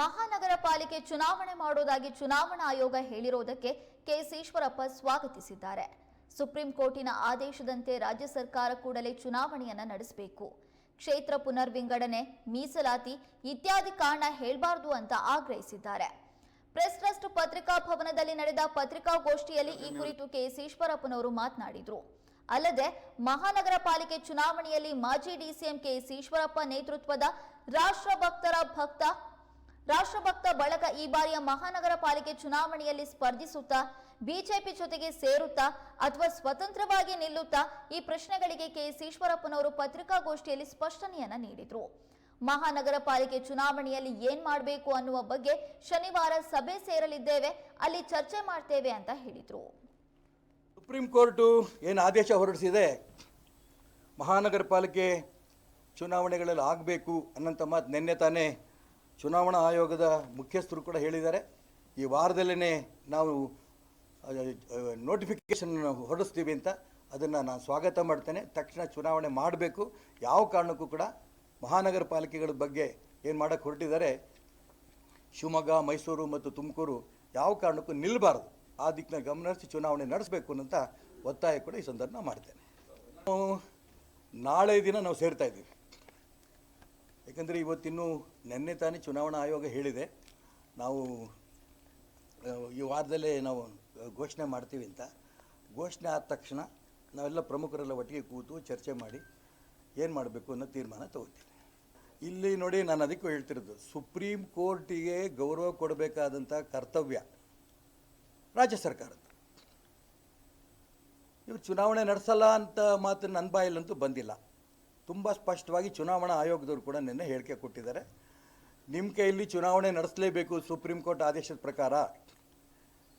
ಮಹಾನಗರ ಪಾಲಿಕೆ ಚುನಾವಣೆ ಮಾಡುವುದಾಗಿ ಚುನಾವಣಾ ಆಯೋಗ ಹೇಳಿರುವುದಕ್ಕೆ ಕೆಎಸ್ ಈಶ್ವರಪ್ಪ ಸ್ವಾಗತಿಸಿದ್ದಾರೆ. ಸುಪ್ರೀಂ ಕೋರ್ಟಿನ ಆದೇಶದಂತೆ ರಾಜ್ಯ ಸರ್ಕಾರ ಕೂಡಲೇ ಚುನಾವಣೆಯನ್ನ ನಡೆಸಬೇಕು. ಕ್ಷೇತ್ರ ಪುನರ್ವಿಂಗಡಣೆ ಮೀಸಲಾತಿ ಇತ್ಯಾದಿ ಕಾರಣ ಹೇಳಬಾರದು ಅಂತ ಆಗ್ರಹಿಸಿದ್ದಾರೆ. ಪ್ರೆಸ್ ಟ್ರಸ್ಟ್ ಪತ್ರಿಕಾ ಭವನದಲ್ಲಿ ನಡೆದ ಪತ್ರಿಕಾಗೋಷ್ಠಿಯಲ್ಲಿ ಈ ಕುರಿತು ಕೆಎಸ್ ಈಶ್ವರಪ್ಪನವರು ಮಾತನಾಡಿದರು. ಅಲ್ಲದೆ, ಮಹಾನಗರ ಪಾಲಿಕೆ ಚುನಾವಣೆಯಲ್ಲಿ ಮಾಜಿ ಡಿಸಿಎಂ ಕೆಎಸ್ ಈಶ್ವರಪ್ಪ ನೇತೃತ್ವದ ರಾಷ್ಟ್ರಭಕ್ತರ ಭಕ್ತ ರಾಷ್ಟ್ರಭಕ್ತ ಬಳಗ ಈ ಬಾರಿಯ ಮಹಾನಗರ ಪಾಲಿಕೆ ಚುನಾವಣೆಯಲ್ಲಿ ಸ್ಪರ್ಧಿಸುತ್ತಾ, ಬಿಜೆಪಿ ಜೊತೆಗೆ ಸೇರುತ್ತಾ ಅಥವಾ ಸ್ವತಂತ್ರವಾಗಿ ನಿಲ್ಲುತ್ತಾ ಈ ಪ್ರಶ್ನೆಗಳಿಗೆ ಕೆಎಸ್ ಈಶ್ವರಪ್ಪನವರು ಪತ್ರಿಕಾಗೋಷ್ಠಿಯಲ್ಲಿ ಸ್ಪಷ್ಟನೆಯನ್ನ ನೀಡಿದ್ರು. ಮಹಾನಗರ ಪಾಲಿಕೆ ಚುನಾವಣೆಯಲ್ಲಿ ಏನ್ ಮಾಡಬೇಕು ಅನ್ನುವ ಬಗ್ಗೆ ಶನಿವಾರ ಸಭೆ ಸೇರಲಿದ್ದೇವೆ, ಅಲ್ಲಿ ಚರ್ಚೆ ಮಾಡ್ತೇವೆ ಅಂತ ಹೇಳಿದ್ರು. ಸುಪ್ರೀಂ ಕೋರ್ಟು ಏನು ಆದೇಶ ಹೊರಡಿಸಿದೆ? ಮಹಾನಗರ ಪಾಲಿಕೆ ಚುನಾವಣೆಗಳಲ್ಲಿ ಆಗಬೇಕು ಅನ್ನೋಂಥ ಮಾತು ನಿನ್ನೆ ತಾನೇ ಚುನಾವಣಾ ಆಯೋಗದ ಮುಖ್ಯಸ್ಥರು ಕೂಡ ಹೇಳಿದ್ದಾರೆ. ಈ ವಾರದಲ್ಲೇ ನಾವು ನೋಟಿಫಿಕೇಷನ್ ಹೊರಡಿಸ್ತೀವಿ ಅಂತ ಅದನ್ನು ನಾನು ಸ್ವಾಗತ ಮಾಡ್ತೇನೆ. ತಕ್ಷಣ ಚುನಾವಣೆ ಮಾಡಬೇಕು. ಯಾವ ಕಾರಣಕ್ಕೂ ಕೂಡ ಮಹಾನಗರ ಪಾಲಿಕೆಗಳ ಬಗ್ಗೆ ಏನು ಮಾಡೋಕ್ಕೆ ಹೊರಟಿದ್ದಾರೆ, ಶಿವಮೊಗ್ಗ, ಮೈಸೂರು ಮತ್ತು ತುಮಕೂರು ಯಾವ ಕಾರಣಕ್ಕೂ ನಿಲ್ಲಬಾರ್ದು ಆ ದಿಕ್ಕಿನ ಗಮನಹರಿಸಿ ಚುನಾವಣೆ ನಡೆಸಬೇಕು ಅನ್ನೋಂಥ ಒತ್ತಾಯ ಕೂಡ ಈ ಸಂದರ್ಭ ಮಾಡ್ತೇನೆ. ನಾಳೆ ದಿನ ನಾವು ಸೇರ್ತಾ ಇದ್ದೀವಿ. ಯಾಕಂದರೆ ಇವತ್ತಿನ್ನೂ ನಿನ್ನೆ ತಾನೇ ಚುನಾವಣಾ ಆಯೋಗ ಹೇಳಿದೆ. ನಾವು ಈ ವಾರದಲ್ಲೇ ನಾವು ಘೋಷಣೆ ಮಾಡ್ತೀವಿ ಅಂತ. ಘೋಷಣೆ ಆದ ತಕ್ಷಣ ನಾವೆಲ್ಲ ಪ್ರಮುಖರೆಲ್ಲ ಒಟ್ಟಿಗೆ ಕೂತು ಚರ್ಚೆ ಮಾಡಿ ಏನು ಮಾಡಬೇಕು ಅನ್ನೋ ತೀರ್ಮಾನ ತಗೋತೀನಿ ಇಲ್ಲಿ ನೋಡಿ ನಾನು ಅದಕ್ಕೂ ಹೇಳ್ತಿರೋದು, ಸುಪ್ರೀಂ ಕೋರ್ಟಿಗೆ ಗೌರವ ಕೊಡಬೇಕಾದಂಥ ಕರ್ತವ್ಯ ರಾಜ್ಯ ಸರ್ಕಾರದ್ದು ಇವರು ಚುನಾವಣೆ ನಡೆಸಲ್ಲ ಅಂತ ಮಾತು ನನ್ನ ಬಾಯಲ್ಲಂತೂ ಬಂದಿಲ್ಲ. ತುಂಬ ಸ್ಪಷ್ಟವಾಗಿ ಚುನಾವಣಾ ಆಯೋಗದವರು ಕೂಡ ನಿನ್ನೆ ಹೇಳಿಕೆ ಕೊಟ್ಟಿದ್ದಾರೆ. ನಿಮ್ಮ ಕೈಯಲ್ಲಿ ಚುನಾವಣೆ ನಡೆಸಲೇಬೇಕು ಸುಪ್ರೀಂ ಕೋರ್ಟ್ ಆದೇಶದ ಪ್ರಕಾರ.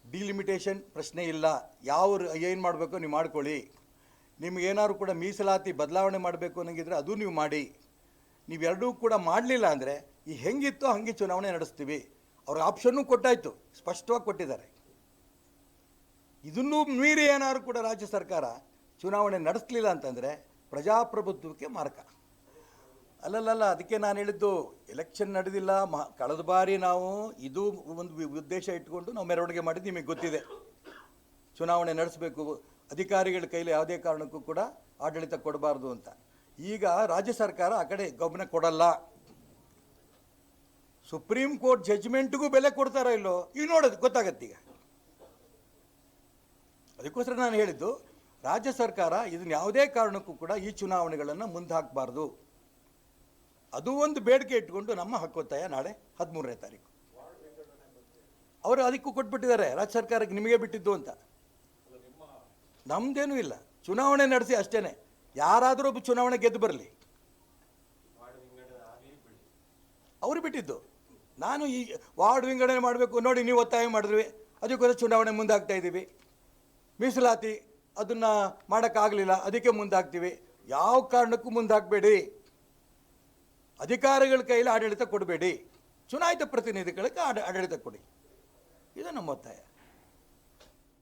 ಡಿಲಿಮಿಟೇಷನ್ ಪ್ರಶ್ನೆ ಇಲ್ಲ. ಯಾವ ಏನು ಮಾಡಬೇಕು ನೀವು ಮಾಡ್ಕೊಳ್ಳಿ. ನಿಮಗೇನಾದ್ರು ಕೂಡ ಮೀಸಲಾತಿ ಬದಲಾವಣೆ ಮಾಡಬೇಕು ಅನ್ನಂಗಿದ್ರೆ ಅದು ನೀವು ಮಾಡಿ. ನೀವೆರಡೂ ಕೂಡ ಮಾಡಲಿಲ್ಲ ಅಂದರೆ ಈ ಹೆಂಗಿತ್ತೋ ಹಾಗೆ ಚುನಾವಣೆ ನಡೆಸ್ತೀವಿ. ಅವ್ರ ಆಪ್ಷನ್ನೂ ಕೊಟ್ಟಾಯಿತು. ಸ್ಪಷ್ಟವಾಗಿ ಕೊಟ್ಟಿದ್ದಾರೆ. ಇದನ್ನೂ ಮೀರಿ ಏನಾದ್ರು ಕೂಡ ರಾಜ್ಯ ಸರ್ಕಾರ ಚುನಾವಣೆ ನಡೆಸಲಿಲ್ಲ ಅಂತಂದರೆ ಪ್ರಜಾಪ್ರಭುತ್ವಕ್ಕೆ ಮಾರಕ. ಅಲ್ಲಲ್ಲಲ್ಲ, ಅದಕ್ಕೆ ನಾನು ಹೇಳಿದ್ದು ಎಲೆಕ್ಷನ್ ನಡೆದಿಲ್ಲ, ಮ, ಕಳೆದ ಬಾರಿ ನಾವು ಇದು ಒಂದು ಉದ್ದೇಶ ಇಟ್ಕೊಂಡು ನಾವು ಮೆರವಣಿಗೆ ಮಾಡಿದ್ದು ನಿಮಗೆ ಗೊತ್ತಿದೆ. ಚುನಾವಣೆ ನಡೆಸಬೇಕು, ಅಧಿಕಾರಿಗಳ ಕೈಲಿ ಯಾವುದೇ ಕಾರಣಕ್ಕೂ ಕೂಡ ಆಡಳಿತ ಕೊಡಬಾರ್ದು ಅಂತ. ಈಗ ರಾಜ್ಯ ಸರ್ಕಾರ ಆ ಕಡೆ ಗಮನ ಕೊಡಲ್ಲ. ಸುಪ್ರೀಂ ಕೋರ್ಟ್ ಜಜ್ಮೆಂಟ್ಗೂ ಬೆಲೆ ಕೊಡ್ತಾರೋ ಇಲ್ಲೋ ಈಗ ನೋಡೋದು ಈಗ. ಅದಕ್ಕೋಸ್ಕರ ನಾನು ಹೇಳಿದ್ದು ರಾಜ್ಯ ಸರ್ಕಾರ ಇದನ್ನ ಯಾವುದೇ ಕಾರಣಕ್ಕೂ ಕೂಡ ಈ ಚುನಾವಣೆಗಳನ್ನು ಮುಂದೆ ಹಾಕಬಾರ್ದು ಅದು ಒಂದು ಬೇಡಿಕೆ ಇಟ್ಕೊಂಡು ನಮ್ಮ ಹಕ್ಕೊತ್ತಾಯ ನಾಳೆ ಹದಿಮೂರನೇ ತಾರೀಕು. ಅವರು ಅದಕ್ಕೂ ಕೊಟ್ಬಿಟ್ಟಿದ್ದಾರೆ, ರಾಜ್ಯ ಸರ್ಕಾರಕ್ಕೆ ನಿಮಗೆ ಬಿಟ್ಟಿದ್ದು ಅಂತ. ನಮ್ದೇನೂ ಇಲ್ಲ. ಚುನಾವಣೆ ನಡೆಸಿ ಅಷ್ಟೇ ಯಾರಾದರೂ ಒಬ್ಬ ಚುನಾವಣೆ ಗೆದ್ದು ಬರಲಿ. ಅವರು ಬಿಟ್ಟಿದ್ದು. ನಾನು ಈ ವಾರ್ಡ್ ವಿಂಗಡಣೆ ಮಾಡಬೇಕು, ನೋಡಿ ನೀವು ಒತ್ತಾಯ ಮಾಡಿದ್ವಿ ಅದಕ್ಕೋಸ್ಕರ ಚುನಾವಣೆ ಮುಂದೆ ಹಾಕ್ತಾ ಇದ್ದೀವಿ ಮೀಸಲಾತಿ ಅದನ್ನು ಮಾಡೋಕ್ಕಾಗಲಿಲ್ಲ, ಅದಕ್ಕೆ ಮುಂದಾಗ್ತೀವಿ. ಯಾವ ಕಾರಣಕ್ಕೂ ಮುಂದಾಗಬೇಡಿ. ಅಧಿಕಾರಿಗಳ ಕೈಯಲ್ಲಿ ಆಡಳಿತ ಕೊಡಬೇಡಿ. ಚುನಾಯಿತ ಪ್ರತಿನಿಧಿಗಳಿಗೆ ಆಡ, ಆಡಳಿತ ಕೊಡಿ. ಇದು ನಮ್ಮ ಒತ್ತಾಯ.